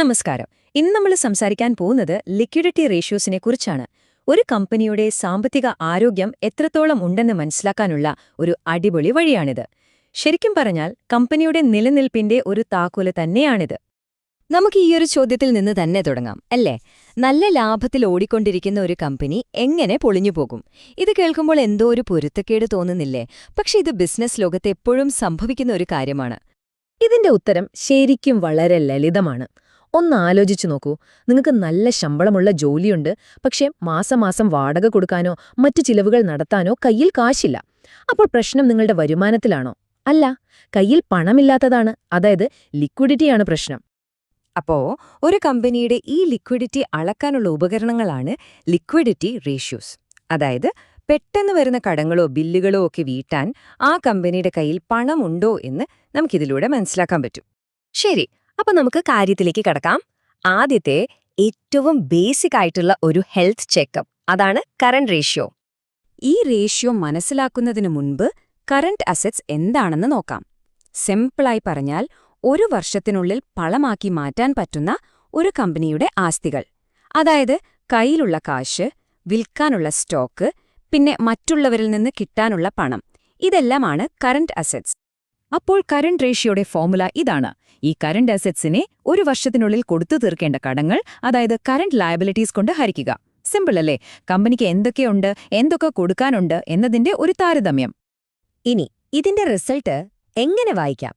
നമസ്കാരം. ഇന്ന് നമ്മൾ സംസാരിക്കാൻ പോകുന്നത് ലിക്വിഡിറ്റി റേഷ്യോസിനെ കുറിച്ചാണ്. ഒരു കമ്പനിയുടെ സാമ്പത്തിക ആരോഗ്യം എത്രത്തോളം ഉണ്ടെന്ന് മനസ്സിലാക്കാനുള്ള ഒരു അടിപൊളി വഴിയാണിത്. ശരിക്കും പറഞ്ഞാൽ കമ്പനിയുടെ നിലനിൽപ്പിന്റെ ഒരു താക്കോൽ തന്നെയാണിത്. നമുക്ക് ഈ ഒരു ചോദ്യത്തിൽ നിന്ന് തന്നെ തുടങ്ങാം അല്ലേ? നല്ല ലാഭത്തിൽ ഓടിക്കൊണ്ടിരിക്കുന്ന ഒരു കമ്പനി എങ്ങനെ പൊളിഞ്ഞു പോകും? ഇത് കേൾക്കുമ്പോൾ എന്തോ ഒരു പൊരുത്തക്കേട് തോന്നുന്നില്ലേ? പക്ഷെ ഇത് ബിസിനസ് ലോകത്ത് എപ്പോഴും സംഭവിക്കുന്ന ഒരു കാര്യമാണ്. ഇതിന്റെ ഉത്തരം ശരിക്കും വളരെ ലളിതമാണ്. ഒന്ന് നോക്കൂ. നിങ്ങൾക്ക് നല്ല ശമ്പളമുള്ള ജോലിയുണ്ട്. പക്ഷേ മാസം മാസം വാടക കൊടുക്കാനോ മറ്റു ചിലവുകൾ നടത്താനോ കയ്യിൽ കാശില്ല. അപ്പോൾ പ്രശ്നം നിങ്ങളുടെ വരുമാനത്തിലാണോ? അല്ല കയ്യിൽ പണമില്ലാത്തതാണ്. അതായത് ലിക്വിഡിറ്റിയാണ് പ്രശ്നം. അപ്പോ ഒരു കമ്പനിയുടെ ഈ ലിക്വിഡിറ്റി അളക്കാനുള്ള ഉപകരണങ്ങളാണ് ലിക്വിഡിറ്റി റേഷ്യൂസ്. അതായത് പെട്ടെന്ന് വരുന്ന കടങ്ങളോ ബില്ലുകളോ ഒക്കെ വീട്ടാൻ ആ കമ്പനിയുടെ കയ്യിൽ പണമുണ്ടോ എന്ന് നമുക്കിതിലൂടെ മനസ്സിലാക്കാൻ പറ്റും. ശരി അപ്പൊ നമുക്ക് കാര്യത്തിലേക്ക് കിടക്കാം. ആദ്യത്തെ ഏറ്റവും ബേസിക് ആയിട്ടുള്ള ഒരു ഹെൽത്ത് ചെക്കപ്പ് അതാണ് കറന്റ് റേഷ്യോ ഈ റേഷ്യോ മനസ്സിലാക്കുന്നതിന് മുൻപ് കറന്റ് അസറ്റ്സ് എന്താണെന്ന് നോക്കാം. സിമ്പിളായി പറഞ്ഞാൽ ഒരു വർഷത്തിനുള്ളിൽ പളമാക്കി മാറ്റാൻ പറ്റുന്ന ഒരു കമ്പനിയുടെ ആസ്തികൾ. അതായത് കയ്യിലുള്ള കാശ് വിൽക്കാനുള്ള സ്റ്റോക്ക് പിന്നെ മറ്റുള്ളവരിൽ നിന്ന് കിട്ടാനുള്ള പണം. ഇതെല്ലാമാണ് കറന്റ് അസറ്റ്സ് അപ്പോൾ കറണ്ട് റേഷ്യോയുടെ ഫോർമുല ഇതാണ്. ഈ കറണ്ട് അസറ്റ്സിനെ ഒരു വർഷത്തിനുള്ളിൽ കൊടുത്തു തീർക്കേണ്ട കടങ്ങൾ അതായത് കറണ്ട് ലയബിലിറ്റീസ് കൊണ്ട് ഹരിക്കുക. സിമ്പിൾ അല്ലേ? കമ്പനിക്ക് എന്തൊക്കെയുണ്ട് എന്തൊക്കെ കൊടുക്കാനുണ്ട് എന്നതിന്റെ ഒരു താരതമ്യം. ഇനി ഇതിന്റെ റിസൾട്ട് എങ്ങനെ വായിക്കാം?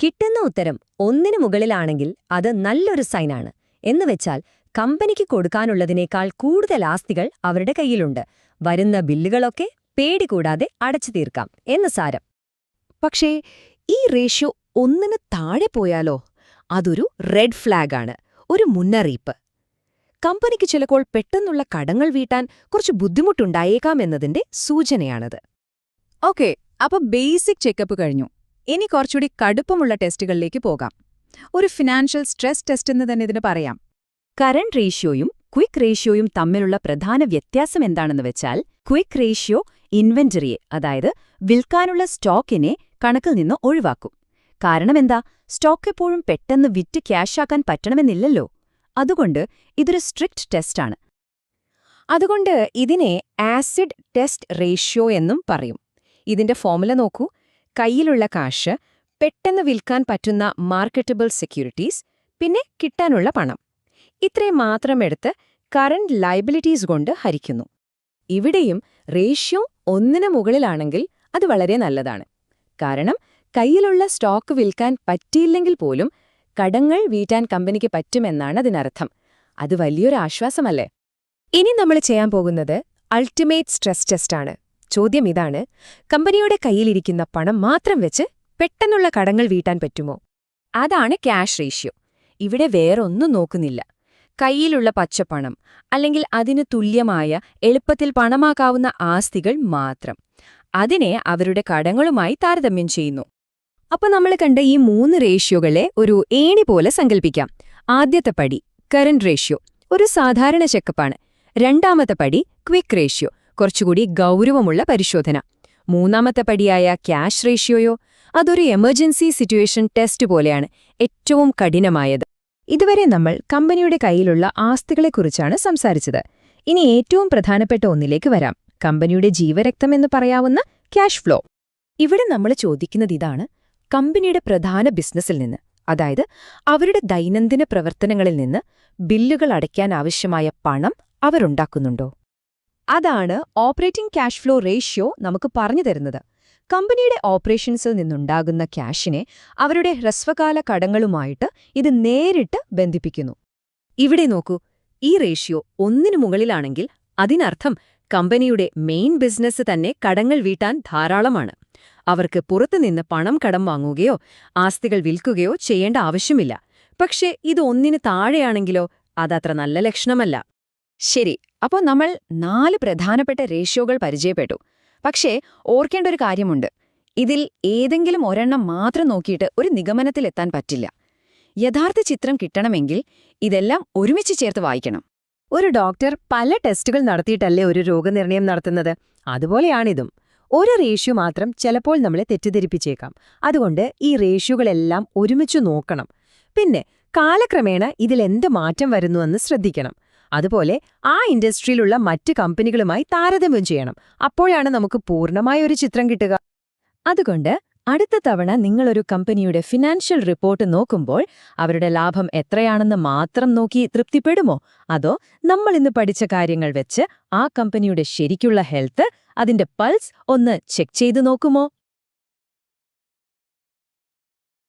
കിട്ടുന്ന ഉത്തരം ഒന്നിനു മുകളിലാണെങ്കിൽ അത് നല്ലൊരു സൈനാണ് എന്നുവെച്ചാൽ കമ്പനിക്ക് കൊടുക്കാനുള്ളതിനേക്കാൾ കൂടുതൽ ആസ്തികൾ അവരുടെ കയ്യിലുണ്ട്. വരുന്ന ബില്ലുകളൊക്കെ പേടി കൂടാതെ അടച്ചു തീർക്കാം എന്ന് സാരം. പക്ഷേ ഈ റേഷ്യോ ഒന്നിന് താഴെ പോയാലോ? അതൊരു റെഡ് ഫ്ലാഗാണ് ഒരു മുന്നറിയിപ്പ്. കമ്പനിക്ക് ചിലപ്പോൾ പെട്ടെന്നുള്ള കടങ്ങൾ വീട്ടാൻ കുറച്ച് ബുദ്ധിമുട്ടുണ്ടായേക്കാമെന്നതിന്റെ സൂചനയാണത്. ഓക്കെ അപ്പൊ ബേസിക് ചെക്കപ്പ് കഴിഞ്ഞു. ഇനി കുറച്ചുകൂടി കടുപ്പമുള്ള ടെസ്റ്റുകളിലേക്ക് പോകാം. ഒരു ഫിനാൻഷ്യൽ സ്ട്രെസ് ടെസ്റ്റ് എന്ന് തന്നെ ഇതിന് പറയാം. കറന്റ് റേഷ്യോയും ക്വിക്ക് റേഷ്യോയും തമ്മിലുള്ള പ്രധാന വ്യത്യാസം എന്താണെന്ന് വെച്ചാൽ ക്വിക്ക് റേഷ്യോ ഇൻവെന്ററിയെ അതായത് വിൽക്കാനുള്ള സ്റ്റോക്കിനെ കണക്കിൽ നിന്ന് ഒഴിവാക്കും. കാരണമെന്താ സ്റ്റോക്ക് എപ്പോഴും പെട്ടെന്ന് വിറ്റ് ക്യാഷാക്കാൻ പറ്റണമെന്നില്ലല്ലോ. അതുകൊണ്ട് ഇതൊരു സ്ട്രിക്റ്റ് ടെസ്റ്റാണ്. അതുകൊണ്ട് ഇതിനെ ആസിഡ് ടെസ്റ്റ് റേഷ്യോ എന്നും പറയും. ഇതിന്റെ ഫോമുല നോക്കൂ. കയ്യിലുള്ള കാശ് പെട്ടെന്ന് വിൽക്കാൻ പറ്റുന്ന മാർക്കറ്റബിൾ സെക്യൂരിറ്റീസ് പിന്നെ കിട്ടാനുള്ള പണം. ഇത്രയും മാത്രം മാത്രമെടുത്ത് കറന്റ് ലൈബിലിറ്റീസ് കൊണ്ട് ഹരിക്കുന്നു. ഇവിടെയും റേഷ്യോ ഒന്നിന് മുകളിലാണെങ്കിൽ അത് വളരെ നല്ലതാണ്. കാരണം കയ്യിലുള്ള സ്റ്റോക്ക് വിൽക്കാൻ പറ്റിയില്ലെങ്കിൽ പോലും കടങ്ങൾ വീട്ടാൻ കമ്പനിക്ക് പറ്റുമെന്നാണ് അതിനർത്ഥം. അത് വലിയൊരു ആശ്വാസമല്ലേ? ഇനി നമ്മൾ ചെയ്യാൻ പോകുന്നത് അൾട്ടിമേറ്റ് സ്ട്രെസ് ടെസ്റ്റാണ് ചോദ്യം ഇതാണ് കമ്പനിയുടെ കയ്യിലിരിക്കുന്ന പണം മാത്രം വെച്ച് പെട്ടെന്നുള്ള കടങ്ങൾ വീട്ടാൻ പറ്റുമോ? അതാണ് ക്യാഷ് റേഷ്യോ. ഇവിടെ വേറൊന്നും നോക്കുന്നില്ല. കയ്യിലുള്ള പച്ചപ്പണം അല്ലെങ്കിൽ അതിന് തുല്യമായ എളുപ്പത്തിൽ പണമാക്കാവുന്ന ആസ്തികൾ മാത്രം. അതിനെ അവരുടെ കടങ്ങളുമായി താരതമ്യം ചെയ്യുന്നു. അപ്പൊ നമ്മൾ കണ്ട ഈ മൂന്ന് റേഷ്യോകളെ ഒരു ഏണി പോലെ സങ്കല്പിക്കാം ആദ്യത്തെ പടി കറന്റ് റേഷ്യോ ഒരു സാധാരണ ചെക്കപ്പാണ് രണ്ടാമത്തെ പടി ക്വിക്ക് റേഷ്യോ കുറച്ചുകൂടി ഗൗരവമുള്ള പരിശോധന. മൂന്നാമത്തെ പടിയായ ക്യാഷ് റേഷ്യോയോ അതൊരു എമർജൻസി സിറ്റുവേഷൻ ടെസ്റ്റ് പോലെയാണ് ഏറ്റവും കഠിനമായത്. ഇതുവരെ നമ്മൾ കമ്പനിയുടെ കയ്യിലുള്ള ആസ്തികളെക്കുറിച്ചാണ് സംസാരിച്ചത്. ഇനി ഏറ്റവും പ്രധാനപ്പെട്ട ഒന്നിലേക്ക് വരാം. കമ്പനിയുടെ ജീവരക്തം എന്ന് പറയാവുന്ന ക്യാഷ് ഫ്ലോ. ഇവിടെ നമ്മൾ ചോദിക്കുന്നത് ഇതാണ് കമ്പനിയുടെ പ്രധാന ബിസിനസ്സിൽ നിന്ന് അതായത് അവരുടെ ദൈനംദിന പ്രവർത്തനങ്ങളിൽ നിന്ന് ബില്ലുകൾ അടയ്ക്കാൻ ആവശ്യമായ പണം അവരുണ്ടാക്കുന്നുണ്ടോ അതാണ് ഓപ്പറേറ്റിംഗ് ക്യാഷ് ഫ്ലോ റേഷ്യോ നമുക്ക് പറഞ്ഞു തരുന്നത്. കമ്പനിയുടെ ഓപ്പറേഷൻസിൽ നിന്നുണ്ടാകുന്ന ക്യാഷിനെ അവരുടെ ഹ്രസ്വകാല കടങ്ങളുമായിട്ട് ഇത് നേരിട്ട് ബന്ധിപ്പിക്കുന്നു. ഇവിടെ നോക്കൂ ഈ റേഷ്യോ ഒന്നിനു മുകളിലാണെങ്കിൽ അതിനർത്ഥം കമ്പനിയുടെ മെയിൻ ബിസിനസ് തന്നെ കടങ്ങൾ വീട്ടാൻ ധാരാളമാണ്. അവർക്ക് പുറത്തുനിന്ന് പണം കടം വാങ്ങുകയോ ആസ്തികൾ വിൽക്കുകയോ ചെയ്യേണ്ട ആവശ്യമില്ല. പക്ഷേ ഇത് ഒന്നിന് താഴെയാണെങ്കിലോ അതത്ര നല്ല ലക്ഷണമല്ല. ശരി അപ്പോൾ നമ്മൾ നാല് പ്രധാനപ്പെട്ട റേഷ്യോകൾ പരിചയപ്പെട്ടു. പക്ഷേ ഓർക്കേണ്ട ഒരു കാര്യമുണ്ട്. ഇതിൽ ഏതെങ്കിലും ഒരെണ്ണം മാത്രം നോക്കിയിട്ട് ഒരു നിഗമനത്തിലെത്താൻ പറ്റില്ല. യഥാർത്ഥ ചിത്രം കിട്ടണമെങ്കിൽ ഇതെല്ലാം ഒരുമിച്ച് ചേർത്ത് വായിക്കണം. ഒരു ഡോക്ടർ പല ടെസ്റ്റുകൾ നടത്തിയിട്ടല്ലേ ഒരു രോഗനിർണയം നടത്തുന്നത്? അതുപോലെയാണിതും. ഒരു റേഷ്യോ മാത്രം ചിലപ്പോൾ നമ്മളെ തെറ്റിദ്ധരിപ്പിച്ചേക്കാം. അതുകൊണ്ട് ഈ റേഷ്യോകളെല്ലാം ഒരുമിച്ച് നോക്കണം. പിന്നെ കാലക്രമേണ ഇതിലെന്ത് മാറ്റം വരുന്നുവെന്ന് ശ്രദ്ധിക്കണം. അതുപോലെ ആ ഇൻഡസ്ട്രിയിലുള്ള മറ്റ് കമ്പനികളുമായി താരതമ്യം ചെയ്യണം. അപ്പോഴാണ് നമുക്ക് പൂർണമായ ഒരു ചിത്രം കിട്ടുക. അതുകൊണ്ട് അടുത്ത തവണ നിങ്ങളൊരു കമ്പനിയുടെ ഫിനാൻഷ്യൽ റിപ്പോർട്ട് നോക്കുമ്പോൾ അവരുടെ ലാഭം എത്രയാണെന്ന് മാത്രം നോക്കി തൃപ്തിപ്പെടുമോ? അതോ നമ്മൾ ഇന്ന് പഠിച്ച കാര്യങ്ങൾ വെച്ച് ആ കമ്പനിയുടെ ശരിക്കുള്ള ഹെൽത്ത് അതിന്റെ പൾസ് ഒന്ന് ചെക്ക് ചെയ്തു നോക്കുമോ?